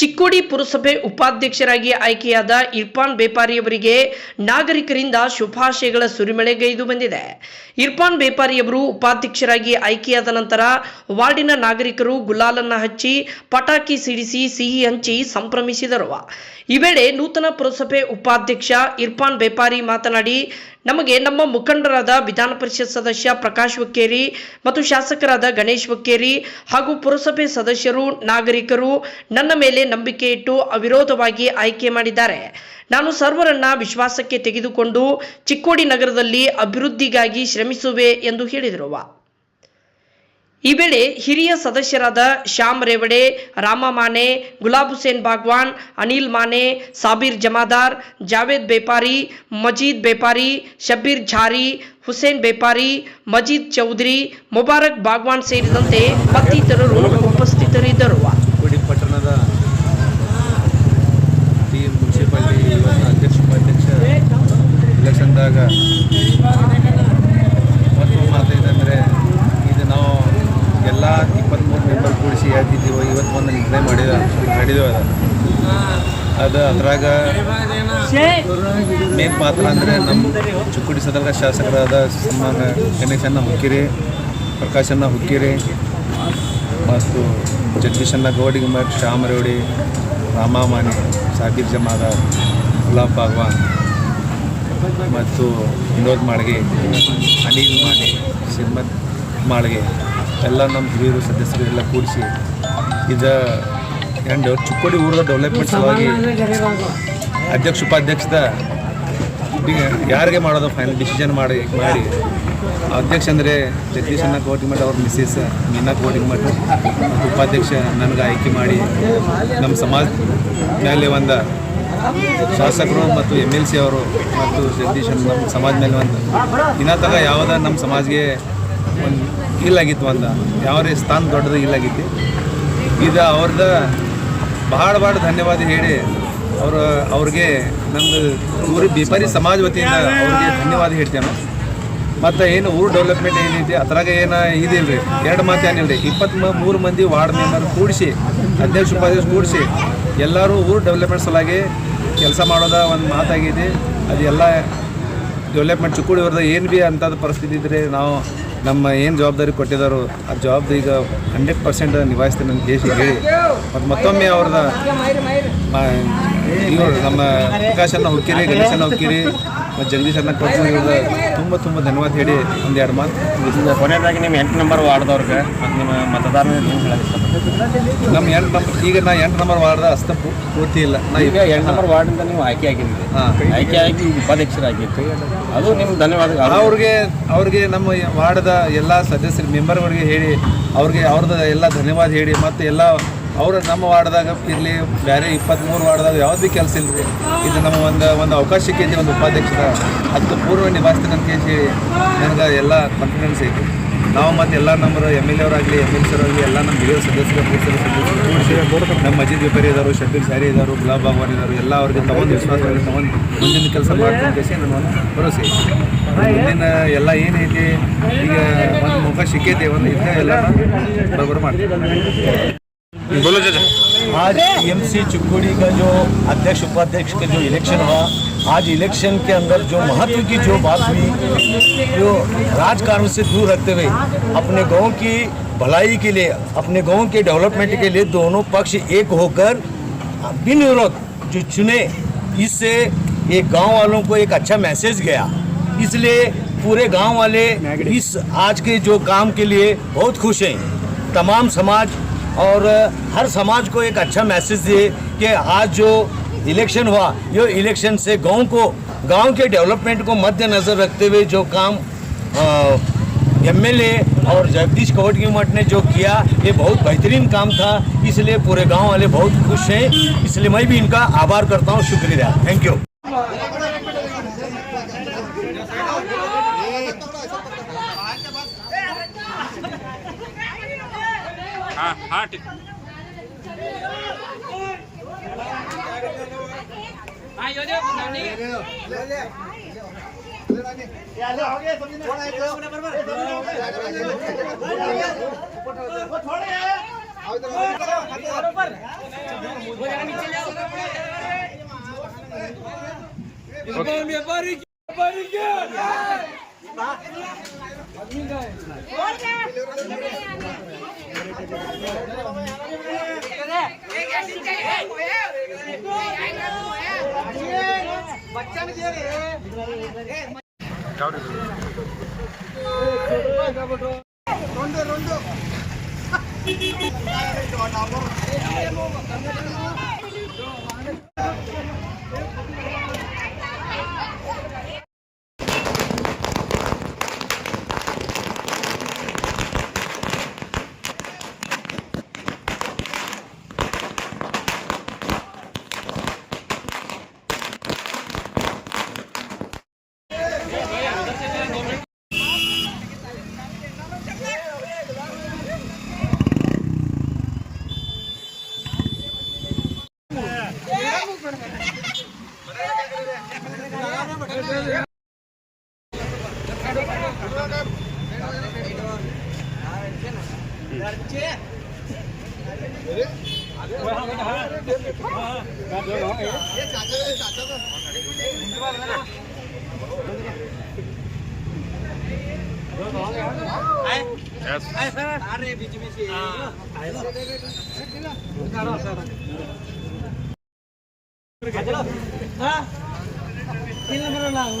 ಚಿಕ್ಕೋಡಿ ಪುರಸಭೆ ಉಪಾಧ್ಯಕ್ಷರಾಗಿ ಆಯ್ಕೆಯಾದ ಇರ್ಫಾನ್ ಬೇಪಾರಿಯವರಿಗೆ ನಾಗರಿಕರಿಂದ ಶುಭಾಶಯಗಳ ಸುರಿಮಳೆಗೈದು ಬಂದಿದೆ. ಇರ್ಫಾನ್ ಬೇಪಾರಿಯವರು ಉಪಾಧ್ಯಕ್ಷರಾಗಿ ಆಯ್ಕೆಯಾದ ನಂತರ ವಾರ್ಡಿನ ನಾಗರಿಕರು ಗುಲಾಲನ್ನ ಹಚ್ಚಿ ಪಟಾಕಿ ಸಿಡಿಸಿ ಸಿಹಿ ಹಂಚಿ ಸಂಭ್ರಮಿಸಿದರು. ಈ ವೇಳೆ ನೂತನ ಪುರಸಭೆ ಉಪಾಧ್ಯಕ್ಷ ಇರ್ಫಾನ್ ಬೇಪಾರಿ ಮಾತನಾಡಿ ನಮಗೆ ನಮ್ಮ ಮುಖಂಡರಾದ ವಿಧಾನ ಪರಿಷತ್ ಸದಸ್ಯ ಪ್ರಕಾಶ್ ಹುಕ್ಕೇರಿ ಮತ್ತು ಶಾಸಕರಾದ ಗಣೇಶ್ ಹುಕ್ಕೇರಿ ಹಾಗೂ ಪುರಸಭೆ ಸದಸ್ಯರು, ನಾಗರಿಕರು ನನ್ನ ಮೇಲೆ ನಂಬಿಕೆ ಇಟ್ಟು ಅವಿರೋಧವಾಗಿ ಆಯ್ಕೆ ಮಾಡಿದ್ದಾರೆ. ನಾನು ಸರ್ವರನ್ನ ವಿಶ್ವಾಸಕ್ಕೆ ತೆಗೆದುಕೊಂಡು ಚಿಕ್ಕೋಡಿ ನಗರದಲ್ಲಿ ಅಭಿವೃದ್ಧಿಗಾಗಿ ಶ್ರಮಿಸುವೆ ಎಂದು ಹೇಳಿದರು. ಈ ವೇಳೆ ಹಿರಿಯ ಸದಸ್ಯರಾದ ಶ್ಯಾಮ್ ರೇವಡೆ, ರಾಮ ಮಾನೆ, ಗುಲಾಬ್ ಹುಸೇನ್ ಬಾಗ್ವಾನ್, ಅನಿಲ್ ಮಾನೆ, ಸಾಬೀರ್ ಜಮಾದಾರ್, ಜಾವೇದ್ ಬೇಪಾರಿ, ಮಜೀದ್ ಬೇಪಾರಿ ಶಬೀರ್ ಝಾರಿ, ಹುಸೇನ್ ಬೇಪಾರಿ, ಮಜೀದ್ ಚೌಧರಿ, ಮುಬಾರಕ್ ಬಾಗ್ವಾನ್ ಸೇರಿದಂತೆ ಮತ್ತಿತರರು ಉಪಸ್ಥಿತರಿದ್ದರು ಮುನ್ಸಿಪಾಲಿಟಿ ಇವತ್ತು ಅಧ್ಯಕ್ಷ ಉಪಾಧ್ಯಕ್ಷ ಇಲೆಕ್ಷನ್ದಾಗ ಮತ್ತು ಮಾತೇನೆಂದರೆ ಇದು ನಾವು ಎಲ್ಲ ಇಪ್ಪತ್ತ್ಮೂರು ಮೆಂಬರ್ ಕೂಡಿಸಿ ಹೇಳ್ತಿದ್ದೀವಿ, ಇವತ್ತು ಒಂದು ನಿರ್ಣಯ ಮಾಡಿದ ನಡೆದೇವ ಅದ. ಅದು ಅದ್ರಾಗ ಮೇನ್ ಪಾತ್ರ ಅಂದರೆ ನಮ್ಮ ಚಿಕ್ಕುಡಿ ಸದರ್ಗ ಶಾಸಕರಾದ ಸನ್ಮಾನ ಗಣೇಶನ್ನ ಹುಕ್ಕಿರಿ ಪ್ರಕಾಶನ್ನ ಹುಕ್ಕಿರಿ, ಮತ್ತು ಜಗದೀಶನ್ನ ಮಠ ಶ್ಯಾಮರೇವಡಿ ರಾಮಾಮಾನಿ ಸಾಬೀರ್ ಜಮಾದ, ಗುಲಾಬ್ ಭಾಗವಾನ್ ಮತ್ತು ವಿನೋದ್ ಮಾಳ್ಗೆ, ಅನಿಲ್ ಮಾನೆ ಸಿಮ್ಮತ್ ಮಾಳ್ಗೆ. ಎಲ್ಲ ನಮ್ಮ ಹಿರಿಯರು ಸದಸ್ಯರು ಎಲ್ಲ ಕೂಡಿಸಿ ಇದು ಎಂಡ್ ಚಿಕ್ಕೋಡಿ ಊರದ ಡೆವಲಪ್ಮೆಂಟ್ ಸಲುವಾಗಿ ಅಧ್ಯಕ್ಷ, ಉಪಾಧ್ಯಕ್ಷದ ಯಾರಿಗೆ ಮಾಡೋದು ಫೈನಲ್ ಡಿಸಿಷನ್ ಮಾಡಿ ಮಾಡಿ. ಅಧ್ಯಕ್ಷ ಅಂದರೆ ಕೋಟಿ ಕೋಟಿಮಠ ಅವ್ರ ಮಿಸ್ಸಸ್ ಮೀನಾ ಕೋಟಿಮಠ ಮತ್ತು ಉಪಾಧ್ಯಕ್ಷ ನನಗೆ ಆಯ್ಕೆ ಮಾಡಿ ನಮ್ಮ ಸಮಾಜ ಮೇಲೆ ಒಂದು ಶಾಸಕರು ಮತ್ತು ಎಂ ಎಲ್ ಸಿ ಅವರು ಮತ್ತು ಜಗದೀಶನ್ ನಮ್ಮ ಸಮಾಜ ಮೇಲೆ ಒಂದು. ತರ ಯಾವುದ ನಮ್ಮ ಸಮಾಜಗೆ ಒಂದು ಇಲ್ಲಾಗಿತ್ತು ಒಂದು. ಯಾವ ರೀ ಸ್ಥಾನ ದೊಡ್ಡದು ಇಲ್ಲಾಗಿತ್ತು. ಇದು ಅವ್ರದ ಭಾಳ ಭಾಳ ಧನ್ಯವಾದ ಹೇಳಿ ಅವರು, ಅವ್ರಿಗೆ ನಮ್ಮದು ಊರು ಬಿಪರಿ ಸಮಾಜ ವತಿಯಿಂದ ಅವ್ರಿಗೆ ಧನ್ಯವಾದ ಹೇಳ್ತೇನೆ. ಮತ್ತು ಏನು ಊರು ಡೆವಲಪ್ಮೆಂಟ್ ಏನೈತಿ ಅದ್ರಾಗ ಏನು ಇದಿಲ್ಲ ರೀ ಎರಡು ಮಾತು ಏನಿಲ್ಲ ರೀ ಇಪ್ಪತ್ತ್ ಮೂರು ಮಂದಿ ವಾರ್ಡ್ ಮೆಂಬರ್ ಕೂಡಿಸಿ, ಅಧ್ಯಕ್ಷ ಉಪಾಧ್ಯಕ್ಷ ಕೂಡಿಸಿ, ಎಲ್ಲರೂ ಊರು ಡೆವಲಪ್ಮೆಂಟ್ ಸಲುವಾಗಿ ಕೆಲಸ ಮಾಡೋದ ಒಂದು ಮಾತಾಗಿದೆ. ಅದು ಎಲ್ಲ ಡೆವಲಪ್ಮೆಂಟ್ ಚಿಕ್ಕುಡಿ ಅವ್ರದ್ದು ಏನು ಭೀ ಅಂಥದ್ದು ಪರಿಸ್ಥಿತಿ ಇದ್ದರೆ ನಾವು ನಮ್ಮ ಏನು ಜವಾಬ್ದಾರಿ ಕೊಟ್ಟಿದ್ದಾರೋ ಆ ಜವಾಬ್ದಾರಿ ಈಗ ಹಂಡ್ರೆಡ್ ಪರ್ಸೆಂಟ್ ನಿಭಾಯಿಸ್ತೀನಿ ನನ್ನ ದೇಶ ಹೇಳಿ. ಮತ್ತು ಮತ್ತೊಮ್ಮೆ ಅವ್ರದ ಇವರು ನಮ್ಮ ಪ್ರಕಾಶನ್ನ ಹುಕ್ಕಿರಿ ಗಣೇಶನ್ನ ಹುಕ್ಕಿರಿ ಮತ್ತು ಜಗದೀಶನ್ನ ಕೊಟ್ಟು ತುಂಬ ತುಂಬ ಧನ್ಯವಾದ ಹೇಳಿ ಒಂದೆರಡು ಮಾತು ಮುಗಿಸ್ತೀನಿ. ಕೊನೆಯದಾಗಿ ನಿಮ್ಮ ಎಂಟು ನಂಬರ್ ವಾರ್ಡ್ದವ್ರಿಗೆ ಮತ್ತು ನಿಮ್ಮ ಮತದಾರನ ನಮ್ಮ ಎಂಟು ನಂಬರ್ ಈಗ ನಾ ಎಂಟು ನಂಬರ್ ವಾರ್ಡ್ದ ಪೂ- ಪೂರ್ತಿ ಇಲ್ಲ. ನಾ ಈಗ ಎಂಟು ನಂಬರ್ ವಾರ್ಡಿಂದ ನೀವು ಆಯ್ಕೆ ಆಗಿದ್ದೀರಿ. ಹಾಂ. ಆಯ್ಕೆ ಆಗಿ ಉಪಾಧ್ಯಕ್ಷರಾಗಿತ್ತು ಅದು ನಿಮ್ಮ ಧನ್ಯವಾದ. ಅವ್ರಿಗೆ ಅವ್ರಿಗೆ ನಮ್ಮ ವಾರ್ಡದ ಎಲ್ಲ ಸದಸ್ಯರು ಮೆಂಬರ್ಗಳಿಗೆ ಹೇಳಿ ಅವ್ರಿಗೆ ಅವ್ರದ್ದು ಎಲ್ಲ ಧನ್ಯವಾದ ಹೇಳಿ ಮತ್ತು ಎಲ್ಲ ಅವರು ನಮ್ಮ ವಾರ್ಡ್ದಾಗ ಇರಲಿ ಬೇರೆ ಇಪ್ಪತ್ತ್ಮೂರು ವಾರ್ಡ್ದಾಗ ಯಾವ್ದು ಭೀ ಕೆಲಸ ಇಲ್ಲ ರೀ ಇದು ನಮ್ಮ ಒಂದು ಒಂದು ಅವಕಾಶ ಸಿಕ್ಕೈತಿ ಒಂದು ಉಪಾಧ್ಯಕ್ಷರ ಅದಕ್ಕೆ ಪೂರ್ವ ನಿಭಾಯಿಸ್ತೀನಿ ಅಂತ ಕೇಳಿ ನನಗೆ ಎಲ್ಲ ಕಾನ್ಫಿಡೆನ್ಸ್ ಐತಿ. ನಾವು ಮತ್ತು ಎಲ್ಲ ನಂಬರ್ ಎಂ ಎಲ್ ಅವರಾಗಲಿ, ಎಂ ಎಲ್ ಸಿ ಅವರಾಗಲಿ, ಎಲ್ಲ ನಮ್ಮ ಹಿರಿಯ ಸದಸ್ಯರು ಸದಸ್ಯರು ನಮ್ಮ ಮಜೀದ್ ವ್ಯಾಪಾರಿ ಇದ್ದಾರೆ ಶಬೀರ್ ಸ್ಯಾರಿ ಇದ್ದಾರೆ ಗುಲಾಬ್ ಭಗವಾನ್ ಇದ್ದಾರೆ ಎಲ್ಲ ಅವ್ರಿಗೆ ತಗೊಂಡು ವಿಶ್ವಾಸವಾಗಿ ತಗೊಂಡು ಮುಂದಿನ ಕೆಲಸ ಮಾಡ್ತೀನಿ ನನ್ನ ಭರವಸೆ ಐತಿ. ಮುಂದಿನ ಎಲ್ಲ ಏನೈತಿ, ಈಗ ಒಂದು ಮುಖ ಸಿಕ್ಕೈತಿ, ಒಂದು ಇದನ್ನ ಎಲ್ಲ ಬರೋಬ್ಬರ ಮಾಡ್ತೀವಿ बोलो चाचा। आज टीएमसी चिक्कोड़ी का जो अध्यक्ष, उपाध्यक्ष का जो इलेक्शन हुआ, आज इलेक्शन के अंदर जो महत्व की जो बात हुई, जो राजकारण से दूर रखते हुए अपने गाँव की भलाई के लिए, अपने गाँव के डेवलपमेंट के लिए दोनों पक्ष एक होकर बिन विरोध जो चुने, इससे एक गाँव वालों को एक अच्छा मैसेज गया। इसलिए पूरे गाँव वाले इस आज के जो काम के लिए बहुत खुश हैं। तमाम समाज और हर समाज को एक अच्छा मैसेज दिए कि आज जो इलेक्शन हुआ, ये इलेक्शन से गाँव को, गाँव के डेवलपमेंट को मद्देनजर रखते हुए जो काम एमएलए और जगदीश कवट की मठ ने जो किया, ये बहुत बेहतरीन काम था। इसलिए पूरे गाँव वाले बहुत खुश हैं। इसलिए मैं भी इनका आभार करता हूँ। शुक्रिया। थैंक यू હા હા વેપારી વેપારી ગયા? రెండు రెండు. अरे बीच में से तीन नंबर लागू